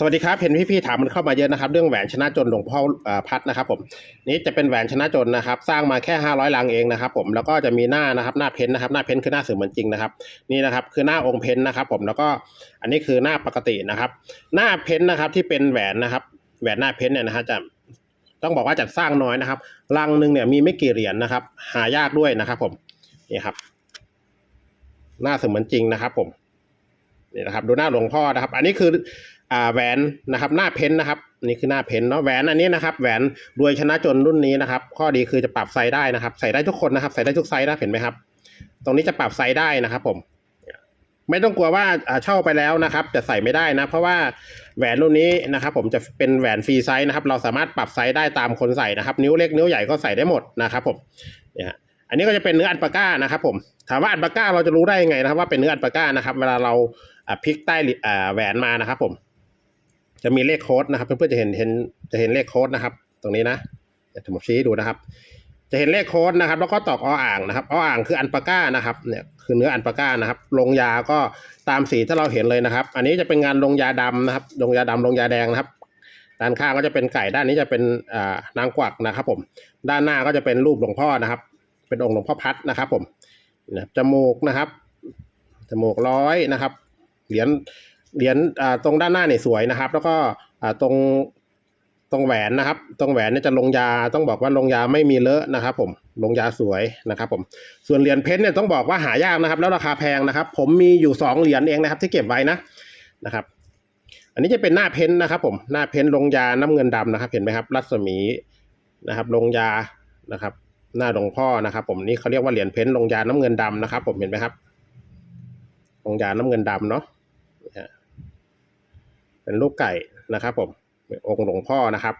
สวัสดีครับ เห็นพี่ๆถามมันเข้ามาเยอะนะครับ เรื่องแหวนชนะจนหลวงพ่อพัดนะครับผมนี่จะเป็นแหวนชนะจนนะครับ สร้างมาแค่ 500 ลังเองนะครับ ผมแล้วก็จะมีหน้านะครับหน้าเพ้นนะครับหน้าเพ้นคือหน้าเสือเหมือนจริงนะครับนี่นะครับคือหน้าองค์เพ้นนะครับ ผมแล้วก็อันนี้คือหน้าปกตินะครับ หน้าเพ้นนะครับที่เป็นแหวนนะครับ แหวนหน้าเพ้นเนี่ยนะฮะจะต้องบอกว่าจัดสร้างน้อยนะครับลังหนึ่งเนี่ยมีไม่กี่เหรียญนะครับ หายากด้วยนะครับ ผมนี่ครับ หน้าเสมือนจริงนะครับ ผมนี่นะครับ ดูหน้าหลวงพ่อนะครับ อันนี้คือ อ่าแหวนนะครับหน้าเพ้นนะครับนี่คือหน้าเพ้นเนาะแหวนอันนี้นะครับแหวนรวยชนะจนรุ่นนี้นะครับ ข้อดีคือจะปรับไซส์ได้นะครับ ใส่ได้ทุกคนนะครับ ใส่ได้ทุกไซส์นะเห็นไหมครับ ตรงนี้จะปรับไซส์ได้นะครับ ผม ไม่ต้องกลัวว่าเช่าไปแล้วนะครับ จะใส่ไม่ได้นะ เพราะว่าแหวนรุ่นนี้นะครับ ผมจะเป็นแหวนฟรีไซส์นะครับ เราสามารถปรับไซส์ได้ตามคนใส่นะครับ นิ้วเล็กนิ้วใหญ่ก็ใส่ได้หมดนะครับ ผมเนี่ยฮะอันนี้ก็จะเป็นเนื้ออัลปาก้านะครับ ผมถามว่าอัลปาก้าเราจะรู้ได้ยังไงนะครับ ว่าเป็นเนื้ออัลปาก้านะครับ เวลาเราพลิกใต้แหวนมานะครับ ผม จะมีเลขโค้ดนะครับ เพื่อนๆจะเห็นเห็นจะเห็นเลขโค้ดนะครับ ตรงนี้นะเดี๋ยวผมชี้ให้ดูนะครับ จะเห็นเลขโค้ดนะครับ แล้วก็ตอกออ่างนะครับออ่างคืออันปาก้านะครับเนี่ยคือเนื้ออันปาก้านะครับ ลงยาก็ตามสีที่เราเห็นเลยนะครับ อันนี้จะเป็นงานลงยาดำนะครับ ลงยาดำลงยาแดงนะครับด้านข้างก็จะเป็นไก่ด้านนี้จะเป็นอ่านางกวักนะครับ ผม ด้านหน้าก็จะเป็นรูปหลวงพ่อนะครับ เป็นองค์หลวงพ่อพัดนะครับ ผมนะจมูกนะครับจมูกร้อยนะครับ เหรียญ เหรียญตรงด้านหน้าเนี่ยสวยนะครับ แล้วก็ตรงตรงแหวนนะครับ ตรงแหวนเนี่ยจะลงยาต้องบอกว่าลงยาไม่มีเลอะนะครับ ผมลงยาสวยนะครับผมส่วนเหรียญเพชรเนี่ยต้องบอกว่าหายากนะครับ แล้วราคาแพงนะครับ ผมมีอยู่สองเหรียญเองนะครับ ที่เก็บไว้นะนะครับ อันนี้จะเป็นหน้าเพ้นนะครับ ผมหน้าเพ้นลงยาน้ำเงินดำนะครับ เห็นไหมครับ รัศมีนะครับ ลงยานะครับ หน้าหลวงพ่อนะครับ ผมนี่เขาเรียกว่าเหรียญเพ้นลงยาน้ำเงินดำนะครับ ผมเห็นไหมครับ ลงยาน้ำเงินดำเนาะ เป็นรูปไก่นะครับผมองค์หลวงพ่อนะครับ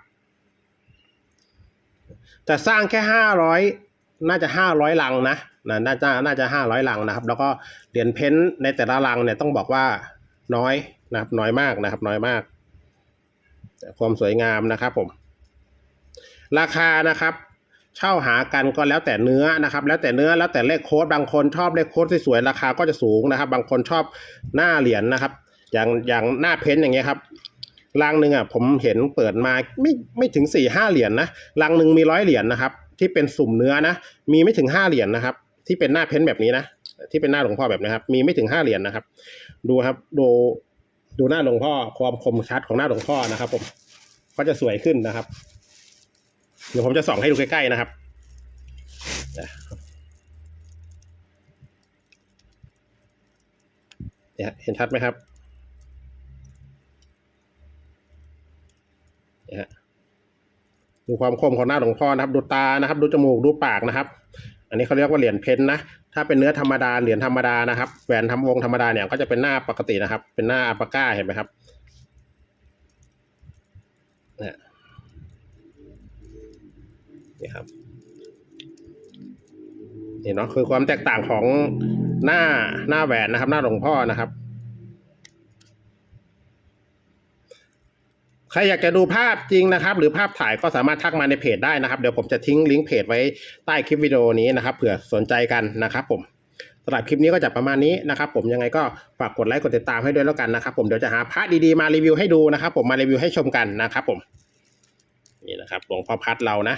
จะสร้างแค่ห้าร้อยน่าจะห้าร้อยลังนะนะน่าจะน่าจะห้าร้อยลังนะครับ แล้วก็เหรียญเพ้นท์ในแต่ละลังเนี่ยต้องบอกว่าน้อยนะครับน้อยมากนะครับ น้อยมากแต่ความสวยงามนะครับผม ราคานะครับ เช่าหากันก็แล้วแต่เนื้อนะครับ แล้วแต่เนื้อแล้วแต่เลขโค้ดบางคนชอบเลขโค้ดที่สวยราคาก็จะสูงนะครับ บางคนชอบหน้าเหรียญนะครับ อย่างอย่างหน้าเพ้นอย่างเงี้ยครับลังหนึ่งอะผมเห็นเปิดมาไม่ไม่ถึงสี่ห้าเหรียญนะลังหนึ่งมีร้อยเหรียญนะครับ ที่เป็นสุ่มเนื้อนะมีไม่ถึงห้าเหรียญนะครับ ที่เป็นหน้าเพ้นแบบนี้นะที่เป็นหน้าหลวงพ่อแบบนี้ครับ มีไม่ถึงห้าเหรียญนะครับ ดูครับดูดูหน้าหลวงพ่อความคมชัดของหน้าหลวงพ่อนะครับ ผมก็จะสวยขึ้นนะครับ เดี๋ยวผมจะส่องให้ดูใกล้ๆนะครับเห็นชัดไหมครับเนี่ยฮะ ดูความคมของหน้าหลวงพ่อนะครับ ดูตานะครับ ดูจมูกดูปากนะครับ อันนี้เขาเรียกว่าเหรียญเพนนะ ถ้าเป็นเนื้อธรรมดาเหรียญธรรมดานะครับแหวนทำวงธรรมดาเนี่ยก็จะเป็นหน้าปกตินะครับ เป็นหน้าอัปก้าเห็นไหมครับเนี่ยนี่ครับนี่เนาะคือความแตกต่างของหน้าหน้าแหวนนะครับ หน้าหลวงพ่อนะครับ ใครอยากจะดูภาพจริงนะครับ หรือภาพถ่ายก็สามารถทักมาในเพจได้นะครับ เดี๋ยวผมจะทิ้งลิงก์เพจไว้ใต้คลิปวิดีโอนี้นะครับเผื่อสนใจกันนะครับผมสำหรับคลิปนี้ก็จะประมาณนี้นะครับผมยังไงก็ฝากกดไลค์กดติดตามให้ด้วยแล้วกันนะครับ ผมเดี๋ยวจะหาพระดีๆมารีวิวให้ดูนะครับ ผมมารีวิวให้ชมกันนะครับ ผมนี่นะครับหลวงพ่อพัดเรานะ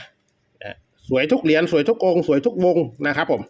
สวยทุกเหรียญสวยทุกองค์สวยทุกวงนะครับ ผม